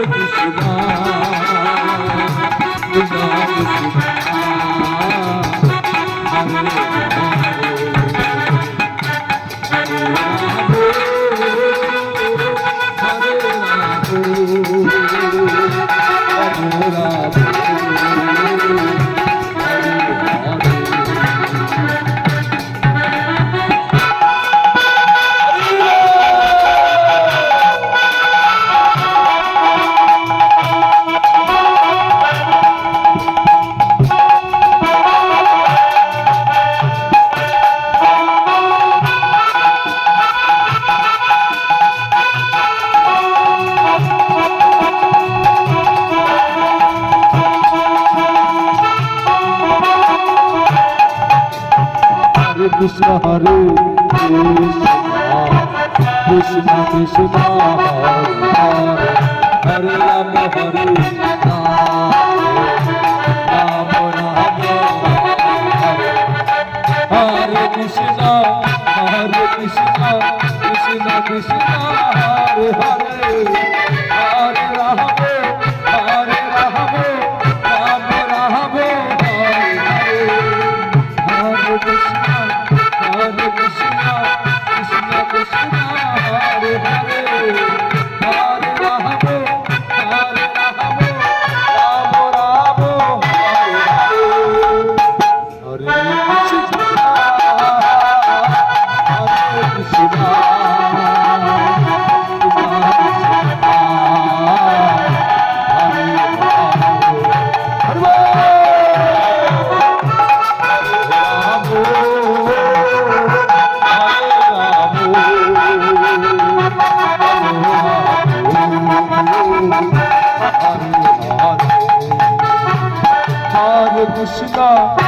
Thank you. Krishna Hare Krishna Krishna Hare Hare Ram Hare Krishna Krishna Hare Hare Hare Rama Krishna